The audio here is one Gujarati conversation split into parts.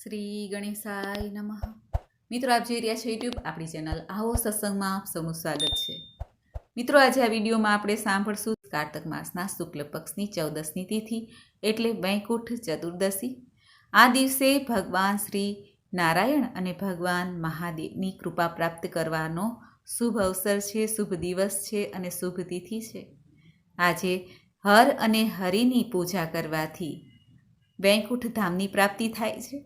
શ્રી ગણેશાય નમઃ. મિત્રો, આપ જોઈ રહ્યા છો યુટ્યુબ આપણી ચેનલ આવો સત્સંગમાં આપ સૌનું સ્વાગત છે. મિત્રો, આજે આ વિડીયોમાં આપણે સાંભળશું કારતક માસના શુક્લ પક્ષની ચૌદસની તિથિ એટલે વૈકુંઠ ચતુર્દશી. આ દિવસે ભગવાન શ્રી નારાયણ અને ભગવાન મહાદેવની કૃપા પ્રાપ્ત કરવાનો શુભ અવસર છે, શુભ દિવસ છે અને શુભ તિથિ છે. આજે હર અને હરિની પૂજા કરવાથી વૈકુંઠ ધામની પ્રાપ્તિ થાય છે.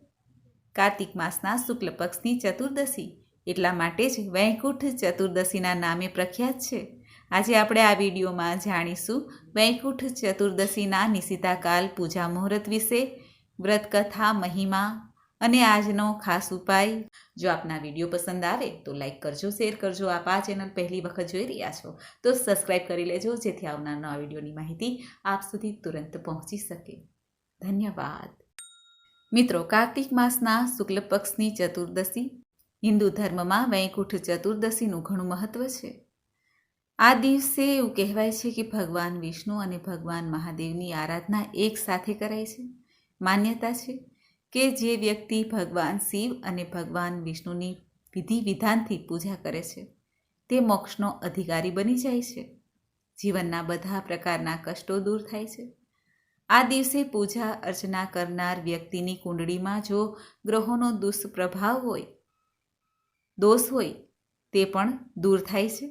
કાર્તિક માસના શુક્લ પક્ષની ચતુર્દશી. એટલા માટે જ વૈકુંઠ ચતુર્દશીના નામે પ્રખ્યાત છે. આજે આપણે આ વિડીયોમાં જાણીશું વૈકુંઠ ચતુર્દશીના નિશિતાકાલ પૂજા મુહૂર્ત વિશે વ્રતકથા મહિમા અને આજનો ખાસ ઉપાય. જો આપના વીડિયો પસંદ આવે તો લાઈક કરજો, શેર કરજો. આપ આ ચેનલ પહેલી વખત જોઈ રહ્યા છો તો સબસ્ક્રાઈબ કરી લેજો, જેથી આવનાર નવા વિડીયોની માહિતી આપ સુધી તુરંત પહોંચી શકે. ધન્યવાદ. મિત્રો, કાર્તિક માસના શુક્લ પક્ષની ચતુર્દશી હિન્દુ ધર્મમાં વૈકુંઠ ચતુર્દશીનું ઘણું મહત્વ છે. આ દિવસે એવું કહેવાય છે કે ભગવાન વિષ્ણુ અને ભગવાન મહાદેવની આરાધના એક સાથે કરાય છે. માન્યતા છે કે જે વ્યક્તિ ભગવાન શિવ અને ભગવાન વિષ્ણુની વિધિ વિધાનથી પૂજા કરે છે, તે મોક્ષનો અધિકારી બની જાય છે. જીવનના બધા પ્રકારના કષ્ટો દૂર થાય છે. આ દિવસે પૂજા અર્ચના કરનાર વ્યક્તિની કુંડળીમાં જો ગ્રહોનો દુષ્પ્રભાવ હોય, દોષ હોય, તે પણ દૂર થાય છે.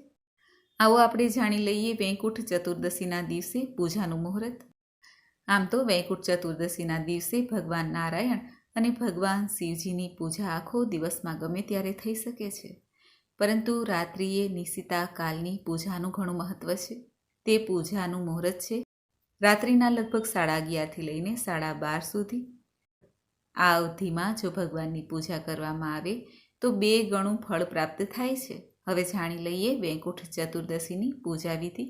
આવો આપણે જાણી લઈએ વૈકુંઠ ચતુર્દશીના દિવસે પૂજાનું મુહૂર્ત. આમ તો વૈકુંઠ ચતુર્દશીના દિવસે ભગવાન નારાયણ અને ભગવાન શિવજીની પૂજા આખો દિવસમાં ગમે ત્યારે થઈ શકે છે. પરંતુ રાત્રિએ નિશિતા કાલની પૂજાનું ઘણું મહત્ત્વ છે. તે પૂજાનું મુહૂર્ત છે. રાત્રિના લગભગ સાડા અગિયારથી લઈને સાડા બાર સુધી. આ અવધિમાં જો ભગવાનની પૂજા કરવામાં આવે, તો બે ગણું ફળ પ્રાપ્ત થાય છે. હવે જાણી લઈએ વૈકુંઠ ચતુર્દશીની પૂજા વિધિ.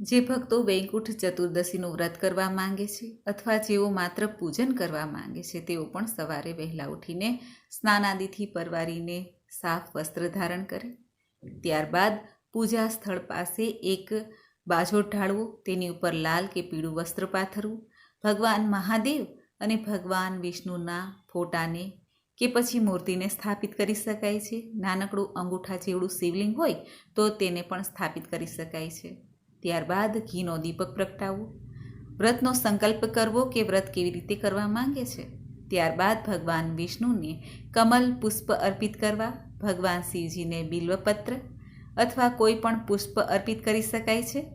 જે ભક્તો વૈકુંઠ ચતુર્દશીનું વ્રત કરવા માંગે છે અથવા જેઓ માત્ર પૂજન કરવા માંગે છે, તેઓ પણ સવારે વહેલા ઉઠીને સ્નાનાદિથી પરવારીને સાફ વસ્ત્ર ધારણ કરે. ત્યારબાદ પૂજા સ્થળ પાસે એક બાજો ઢાળવો, તેની ઉપર લાલ કે પીળું વસ્ત્ર પાથરવું, ભગવાન મહાદેવ અને ભગવાન વિષ્ણુના ફોટાને કે પછી મૂર્તિને સ્થાપિત કરી શકાય છે. નાનકડું અંગૂઠા જેવડું શિવલિંગ હોય તો તેને પણ સ્થાપિત કરી શકાય છે. ત્યારબાદ ઘીનો દીપક પ્રગટાવવો. વ્રતનો સંકલ્પ કરવો કે વ્રત કેવી રીતે કરવા માંગે છે? ત્યારબાદ ભગવાન વિષ્ણુને કમલ પુષ્પ અર્પિત કરવા. ભગવાન શિવજીને બિલ્વપત્ર અથવા કોઈ પણ પુષ્પ અર્પિત કરી શકાય છે?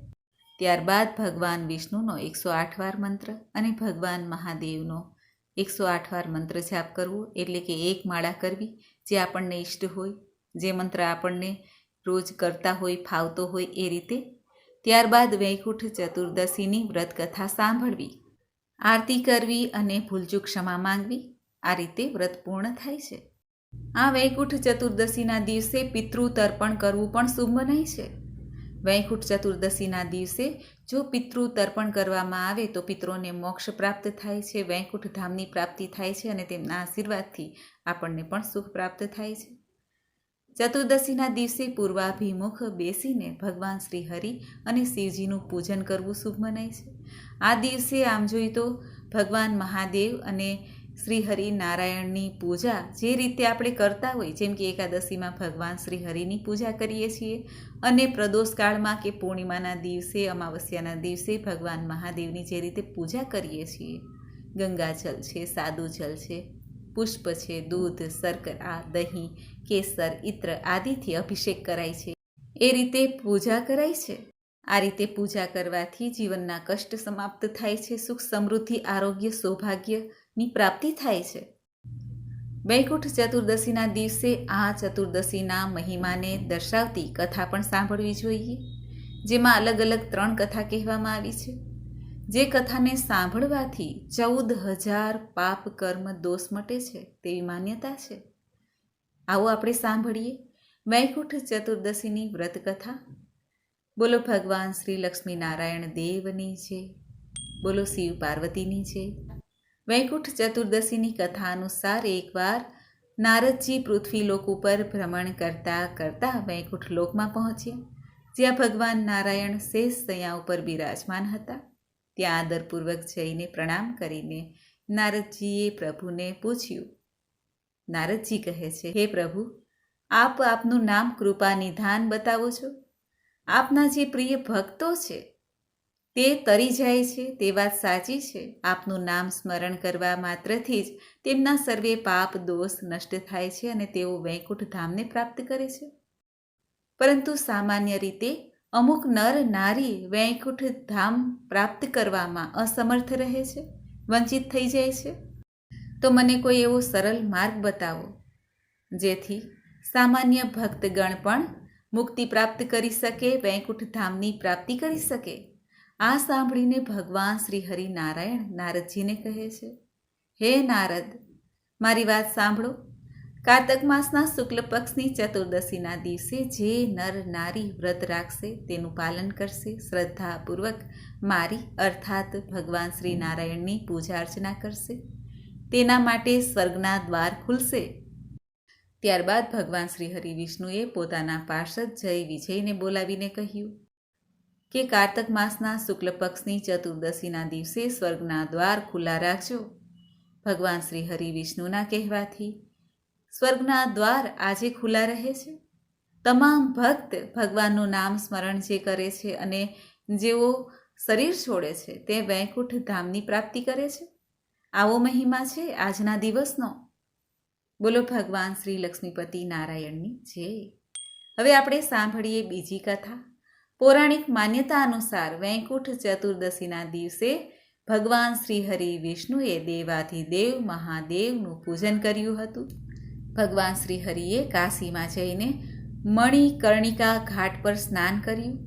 ત્યારબાદ ભગવાન વિષ્ણુનો એકસો આઠ વાર મંત્ર અને ભગવાન મહાદેવનો એકસો આઠ વાર મંત્ર જાપ કરવો એટલે કે એક માળા કરવી જે આપણને ઈષ્ટ હોય, જે મંત્ર આપણને રોજ કરતા હોય, ફાવતો હોય એ રીતે. ત્યારબાદ વૈકુંઠ ચતુર્દશીની વ્રતકથા સાંભળવી. આરતી કરવી અને ભૂલચૂક ક્ષમા માંગવી, આ રીતે વ્રત પૂર્ણ થાય છે. આ વૈકુંઠ ચતુર્દશીના દિવસે પિતૃ તર્પણ કરવું પણ શુભ મનાય છે. વૈકુંઠ ચતુર્દશીના દિવસે જો પિતૃ તર્પણ કરવામાં આવે તો પિત્રોને મોક્ષ પ્રાપ્ત થાય છે, વૈકુંઠ ધામની પ્રાપ્તિ થાય છે અને તેમના આશીર્વાદથી આપણને પણ સુખ પ્રાપ્ત થાય છે. ચતુર્દશીના દિવસે પૂર્વાભિમુખ બેસીને ભગવાન શ્રી હરિ અને શિવજીનું પૂજન કરવું શુભ મનાય છે. આ દિવસે આમ જોઈએ તો ભગવાન મહાદેવ અને શ્રી હરિ નારાયણની પૂજા જે રીતે આપણે કરતા હોય, જેમ કે એકાદશીમાં ભગવાન શ્રી હરિની પૂજા કરીએ છીએ અને પ્રદોષકાળમાં કે પૂર્ણિમાના દિવસે, અમાવસ્યાના દિવસે ભગવાન મહાદેવની જે રીતે પૂજા કરીએ છીએ. ગંગાજલ છે, સાદું જલ છે, પુષ્પ છે, દૂધ શર્કરા દહીં, કેસર ઇત્ર આદિથી અભિષેક કરાય છે. એ રીતે પૂજા કરાય છે. આ રીતે પૂજા કરવાથી જીવનના કષ્ટ સમાપ્ત થાય છે, સુખ સમૃદ્ધિ, આરોગ્ય સૌભાગ્યની પ્રાપ્તિ થાય છે. વૈકુંઠ ચતુર્દશીના દિવસે આ ચતુર્દશીના મહિમાને દર્શાવતી કથા પણ સાંભળવી જોઈએ, જેમાં અલગ અલગ ત્રણ કથા કહેવામાં આવી છે. જે કથાને સાંભળવાથી ચૌદ હજાર પાપ કર્મ દોષ મટે છે તેવી માન્યતા છે. આવો આપણે સાંભળીએ વૈકુંઠ ચતુર્દશીની વ્રત કથા. બોલો, ભગવાન શ્રી લક્ષ્મીનારાયણ દેવની છે બોલો, શિવ પાર્વતીની છે વૈકુંઠ ચતુર્દશીની કથા અનુસાર એકવાર નારદજી પૃથ્વીલોક ઉપર ભ્રમણ કરતા કરતા વૈકુંઠ લોકમાં પહોંચ્યા. જ્યાં ભગવાન નારાયણ શેષ સયા ઉપર બિરાજમાન હતા. ત્યાં આદરપૂર્વક જઈને પ્રણામ કરીને નારદજીએ પ્રભુને પૂછ્યું, નારદજી કહે છે, હે પ્રભુ, આપ આપનું નામ કૃપા નિધાન બતાવો છો? આપના જે પ્રિય ભક્તો છે તે તરી જાય છે, તે વાત સાચી છે. આપનું નામ સ્મરણ કરવા માત્રથી જ તેમના સર્વે પાપ, દોષ નષ્ટ થાય છે અને તેઓ વૈકુંઠ ધામને પ્રાપ્ત કરે છે. પરંતુ સામાન્ય રીતે અમુક નર નારી વૈકુંઠ ધામ પ્રાપ્ત કરવામાં અસમર્થ રહે છે, વંચિત થઈ જાય છે. તો મને કોઈ એવો સરળ માર્ગ બતાવો, જેથી સામાન્ય ભક્તગણ પણ મુક્તિ પ્રાપ્ત કરી શકે, વૈકુંઠ ધામની પ્રાપ્તિ કરી શકે? આ સાંભળીને ભગવાન શ્રી હરિ નારાયણ નારદજીને કહે છે, હે નારદ, મારી વાત સાંભળો. કારતક માસના શુક્લ પક્ષની ચતુર્દશીના દિવસે જે નર નારી વ્રત રાખશે તેનું પાલન કરશે. શ્રદ્ધાપૂર્વક મારી, અર્થાત ભગવાન શ્રી નારાયણની પૂજા અર્ચના કરશે. તેના માટે સ્વર્ગના દ્વાર ખુલશે. ત્યારબાદ ભગવાન શ્રી હરિ વિષ્ણુએ પોતાના પાર્ષદ જય વિજયને બોલાવીને કહ્યું કે કારતક માસના શુક્લ પક્ષની ચતુર્દશીના દિવસે સ્વર્ગના દ્વાર ખુલ્લા રાખજો. ભગવાન શ્રી હરિ વિષ્ણુના કહેવાથી સ્વર્ગના દ્વાર આજે ખુલ્લા રહે છે. તમામ ભક્ત ભગવાનનું નામ સ્મરણ જે કરે છે અને જેઓ શરીર છોડે છે તે વૈકુંઠ ધામની પ્રાપ્તિ કરે છે. આવો મહિમા છે આજના દિવસનો. બોલો ભગવાન શ્રી લક્ષ્મીપતિ નારાયણની જય. હવે આપણે સાંભળીએ બીજી કથા. પૌરાણિક માન્યતા અનુસાર વૈકુંઠ ચતુર્દશીના દિવસે ભગવાન શ્રી હરિ વિષ્ણુએ દેવાધિદેવ મહાદેવનું પૂજન કર્યું હતું. ભગવાન શ્રી હરિએ કાશીમાં જઈને મણિકર્ણિકા ઘાટ પર સ્નાન કર્યું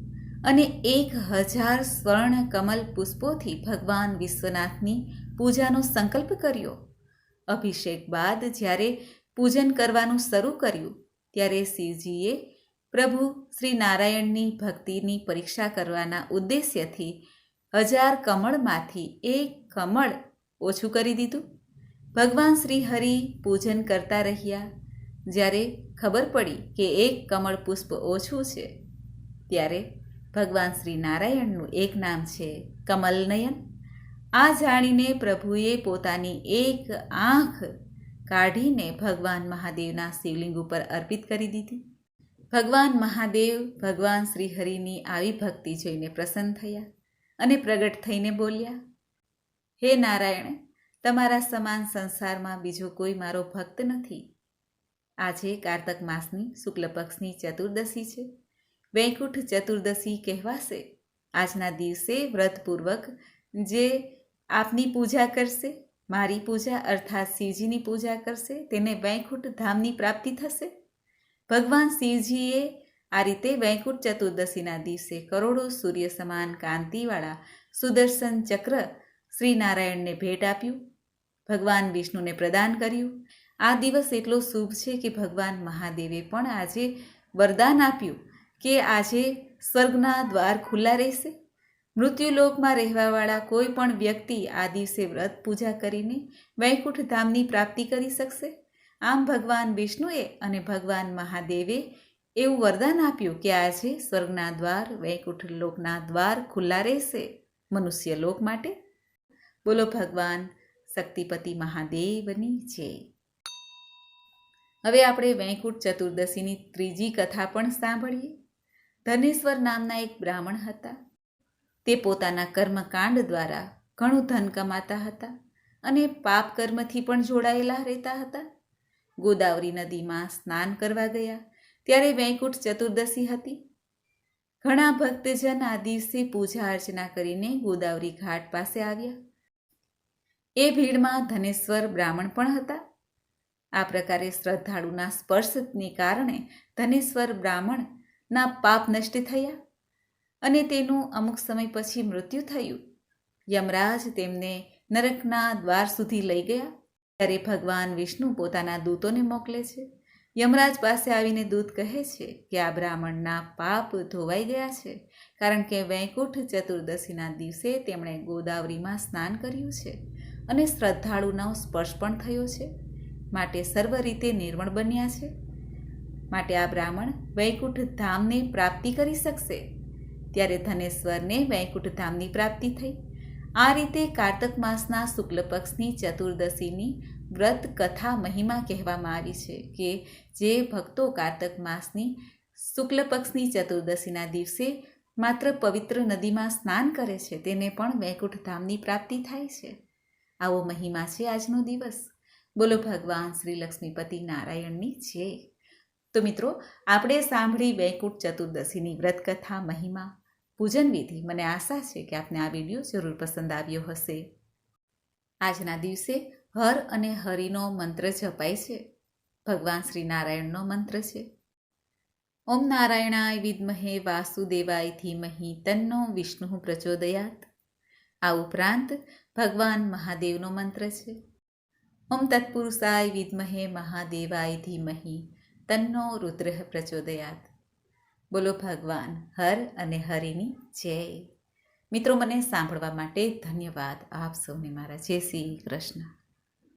અને એક હજાર સ્વર્ણ કમલ પુષ્પોથી ભગવાન વિશ્વનાથની પૂજાનો સંકલ્પ કર્યો. અભિષેક બાદ જ્યારે પૂજન કરવાનું શરૂ કર્યું, ત્યારે શિવજીએ પ્રભુ શ્રી નારાયણની ભક્તિની પરીક્ષા કરવાના ઉદ્દેશ્યથી હજાર કમળમાંથી એક કમળ ઓછું કરી દીધું. ભગવાન શ્રી હરિ પૂજન કરતા રહ્યા. જ્યારે ખબર પડી કે એક કમળ પુષ્પ ઓછું છે, ત્યારે ભગવાન શ્રી નારાયણનું એક નામ છે કમલનયન. આ જાણીને પ્રભુએ પોતાની એક આંખ કાઢીને ભગવાન મહાદેવના શિવલિંગ ઉપર અર્પિત કરી દીધી. ભગવાન મહાદેવ, ભગવાન શ્રીહરિની આવી ભક્તિ જોઈને પ્રસન્ન થયા અને પ્રગટ થઈને બોલ્યા, હે નારાયણ, તમારા સમાન સંસારમાં બીજો કોઈ મારો ભક્ત નથી. આજે કારતક માસની શુક્લ પક્ષની ચતુર્દશી છે. વૈકુંઠ ચતુર્દશી કહેવાશે. આજના દિવસે વ્રતપૂર્વક જે આપની પૂજા કરશે, મારી પૂજા અર્થાત શિવજીની પૂજા કરશે, તેને વૈકુંઠ ધામની પ્રાપ્તિ થશે. ભગવાન શિવજીએ આ રીતે વૈકુંઠ ચતુર્દશીના દિવસે કરોડો સૂર્ય સમાન કાંતિવાળા સુદર્શન ચક્ર શ્રી નારાયણને ભેટ આપ્યું, ભગવાન વિષ્ણુને પ્રદાન કર્યું. આ દિવસ એટલો શુભ છે કે ભગવાન મહાદેવે પણ આજે વરદાન આપ્યું કે આજે સ્વર્ગના દ્વાર ખુલ્લા રહેશે. મૃત્યુલોકમાં રહેવાવાળા કોઈ પણ વ્યક્તિ આ દિવસે વ્રત પૂજા કરીને વૈકુંઠ ધામની પ્રાપ્તિ કરી શકશે. આમ ભગવાન વિષ્ણુએ અને ભગવાન મહાદેવે એવું વરદાન આપ્યું કે આજે સ્વર્ગના દ્વાર, વૈકુંઠ લોકના દ્વાર ખુલ્લા રહેશે મનુષ્ય લોક માટે. બોલો ભગવાન શક્તિપતિ મહાદેવની જય. હવે આપણે વૈકુંઠ ચતુર્દશીની ત્રીજી કથા પણ સાંભળીએ. ધનેશ્વર નામના એક બ્રાહ્મણ હતા. તે પોતાના કર્મકાંડ દ્વારા ઘણું ધન કમાતા હતા અને પાપ કર્મથી પણ જોડાયેલા રહેતા હતા. ગોદાવરી નદીમાં સ્નાન કરવા ગયા. ત્યારે વૈકુંઠ ચતુર્દશી હતી. ઘણા ભક્તજન આ દિવસે પૂજા અર્ચના કરીને ગોદાવરી ઘાટ પાસે આવ્યા. એ ભીડમાં ધનેશ્વર બ્રાહ્મણ પણ હતા. આ પ્રકારે શ્રદ્ધાળુના સ્પર્શને કારણે ધનેશ્વર બ્રાહ્મણના પાપ નષ્ટ થયા અને તેનું અમુક સમય પછી મૃત્યુ થયું. યમરાજ તેમને નરકના દ્વાર સુધી લઈ ગયા. ત્યારે ભગવાન વિષ્ણુ પોતાના દૂતોને મોકલે છે. યમરાજ પાસે આવીને દૂત કહે છે કે આ બ્રાહ્મણના પાપ ધોવાઈ ગયા છે, કારણ કે વૈકુંઠ ચતુર્દશીના દિવસે તેમણે ગોદાવરીમાં સ્નાન કર્યું છે અને શ્રદ્ધાળુનો સ્પર્શ પણ થયો છે. માટે સર્વ રીતે નિર્મળ બન્યા છે. માટે આ બ્રાહ્મણ વૈકુંઠ ધામને પ્રાપ્તિ કરી શકશે. ત્યારે ધનેશ્વરને વૈકુંઠ ધામની પ્રાપ્તિ થઈ. આ રીતે કારતક માસના શુક્લ પક્ષની ચતુર્દશીની વ્રત કથા મહિમા કહેવામાં આવી છે કે જે ભક્તો કારતક માસની શુક્લ પક્ષની ચતુર્દશીના દિવસે માત્ર પવિત્ર નદીમાં સ્નાન કરે છે, તેને પણ વૈકુંઠ ધામની પ્રાપ્તિ થાય છે. આવો મહિમા છે આજનો દિવસ. બોલો ભગવાન શ્રી લક્ષ્મીપતિ નારાયણની છે તો મિત્રો, આપણે સાંભળી વૈકુંઠ ચતુર્દશીની વ્રતકથા મહિમા. પૂજન વિધિ. મને આશા છે કે આપને આ વીડિયો જરૂર પસંદ આવ્યો હશે. આજના દિવસે હર અને હરિનો મંત્ર જપાય છે. ભગવાન શ્રી નારાયણનો મંત્ર છે. ઓમ નારાયણાય વિદ્મહે વાસુદેવાય ધીમહી તન્નો વિષ્ણુ પ્રચોદયાત. આ ઉપરાંત ભગવાન મહાદેવનો મંત્ર છે. ઓમ તત્પુરુષાય વિદ્મહે મહાદેવાય ધીમહી તન્નો રુદ્ર પ્રચોદયાત. બોલો ભગવાન, હર અને હરિની જય. મિત્રો, મને સાંભળવા માટે ધન્યવાદ. આપ સૌને મારા જય શ્રી કૃષ્ણ.